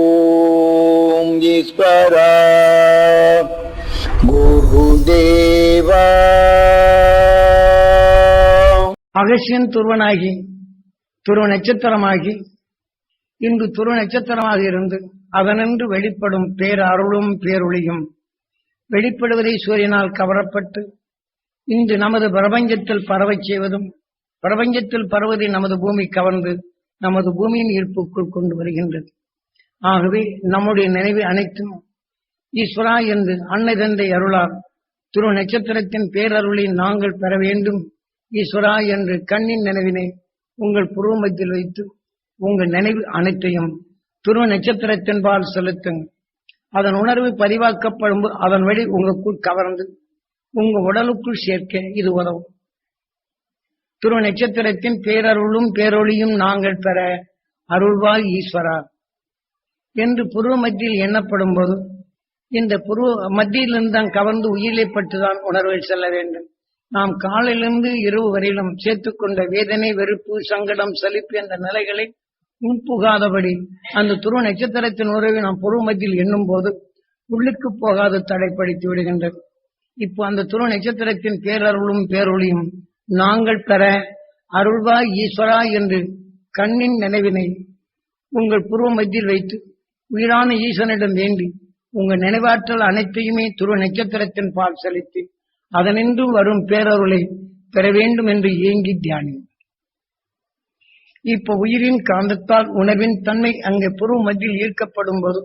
ஓம் ஈஸ்வரா. குருதேவா. அகசியன் துருவனாகி துருவ நட்சத்திரமாகி இன்று துருவ நட்சத்திரமாக இருந்து அதனின்று வெளிப்படும் பேரருளும் பேரொளியும் வெளிப்படுவதை சூரியனால் கவரப்பட்டு இன்று நமது பிரபஞ்சத்தில் பரவச் செய்வதும் பிரபஞ்சத்தில் பருவதை நமது பூமி கவர்ந்து நமது பூமியின் ஈர்ப்புக்குள் கொண்டு வருகின்றது. ஆகவே நம்முடைய நினைவு அனைத்தும் ஈஸ்வரா என்று அன்னை தந்தை அருளார் துரு நட்சத்திரத்தின் பேரருளை நாங்கள் பெற வேண்டும். ஈஸ்வரா என்று கண்ணின் நினைவினை உங்கள் புருவமத்தில் வைத்து உங்கள் நினைவு அனைத்தையும் துருவ நட்சத்திரத்தின்பால் செலுத்துங்கள். அதன் உணர்வு பதிவாக்கப்படும் அதன் வழி உங்களுக்குள் கவர்ந்து உங்க உடலுக்குள் சேர்க்க இது உதவும். துருவ நட்சத்திரத்தின் பேரருளும் பேரொளியும் நாங்கள் பெற அருள்வாய் ஈஸ்வரா. என்று புருவ மத்தியில் எண்ணப்படும் போது இந்த புருவ மத்தியிலிருந்து தான் கவர்ந்து உயிரிலே பட்டுதான் உணர்வில் செல்ல வேண்டும். நாம் காலையிலிருந்து இரவு வரையிலும் சேர்த்துக்கொண்ட வேதனை வெறுப்பு சங்கடம் சலிப்பு என்ற நிலைகளை உட்புகாதபடி அந்த துருவ நட்சத்திரத்தின் உறவை நாம் புருவ மத்தியில் எண்ணும் போது உள்ளுக்கு போகாது தடைப்படுத்தி விடுகின்றது. இப்போ அந்த துருவ நட்சத்திரத்தின் பேரருளும் பேரொளியும் நாங்கள் பெற அருள்வாய் ஈஸ்வரா என்று கண்ணின் நினைவினை உங்கள் புருவ மத்தியில் வைத்து உயிரான ஈஸ்வனிடம் வேண்டி உங்கள் நினைவாற்றல் அனைத்தையுமே துருவ நட்சத்திரத்தின் பால் செலுத்தி அதனின்று வரும் பேரருளை பெற வேண்டும் என்று ஏங்கி தியானி இப்ப உயிரின் காந்தத்தால் உணர்வின் தன்மை அங்கே புருவ மத்தியில் ஈர்க்கப்படும் போது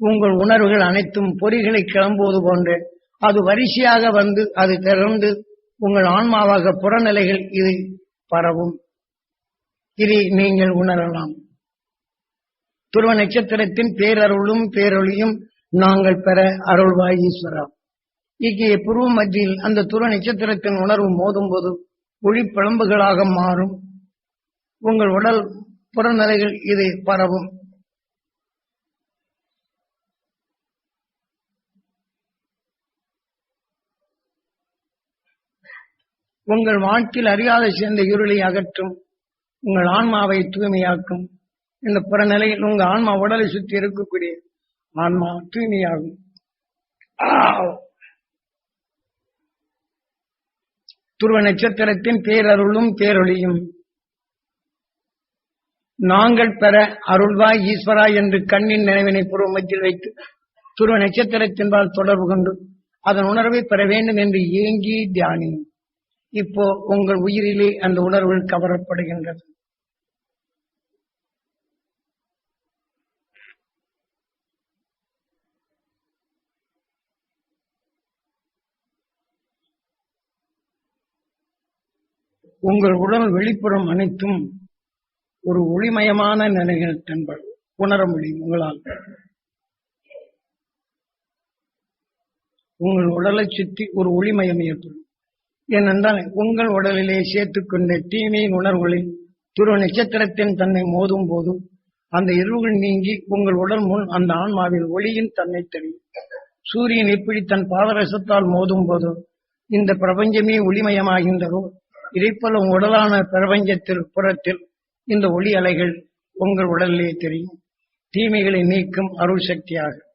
உங்கள் உணர்வுகள் அனைத்தும் பொறிகளை கிளம்புவது போன்ற அது வரிசையாக வந்து அது திறந்து உங்கள் ஆன்மாவாக புறநிலைகள் இது பரவும். இதை நீங்கள் உணரலாம். துருவ நட்சத்திரத்தின் பேரருளும் பேரொழியும் நாங்கள் பெற அருள்வாய் ஈஸ்வரா. இங்கே புருவ மத்தியில் அந்த துருவ நட்சத்திரத்தின் உணர்வு மோதும் போது ஒளி மாறும். உங்கள் உடல் புறநிலைகள் இது பரவும். உங்கள் வாழ்க்கையில் அறியாத சேர்ந்த இருளை அகற்றும் உங்கள் ஆன்மாவை தூய்மையாக்கும். இந்த புறநிலையில் உங்க ஆன்மா உடலை சுற்றி இருக்கக்கூடிய ஆன்மா தூய்மையாகும். துருவ நட்சத்திரத்தின் பேரருளும் பேரொழியும் நாங்கள் பெற அருள்வாய் ஈஸ்வரா என்று கண்ணின் நினைவினை பூர்வமத்தில் வைத்து துருவ நட்சத்திரத்தின்பால் தொடர்பு கொண்டு அதன் உணர்வை பெற வேண்டும் என்று ஏங்கி தியானி இப்போ உங்கள் உயிரிலே அந்த உணர்வு கவரப்படுகின்றது. உங்கள் உடல் வெளிப்புறம் அனைத்தும் ஒரு ஒளிமயமான நிலைகள் தென்படு உணர முடியும் உங்களால். உங்கள் உடலை சுற்றி ஒரு ஒளிமயம் ஏற்படும். ஏனென்றால் உங்கள் உடலிலே சேர்த்துக்கொண்ட தீமையின் உணர்வுகளில் துருவ நட்சத்திரத்தின் தன்னை மோதும் போது அந்த இருள்கள் நீங்கி உங்கள் உடல் முன் அந்த ஆன்மாவில் ஒளியின் தன்னை தெரியும். சூரியன் எப்படி தன் பாதரசத்தால் மோதும் போது இந்த பிரபஞ்சமே ஒளிமயமாகின்றதோ? இதைப்போல உடலான பிரபஞ்சத்தில் புறத்தில் இந்த ஒளி அலைகள் உங்கள் உடலிலே தெரியும். தீமைகளை நீக்கும் அருள் சக்தியாக.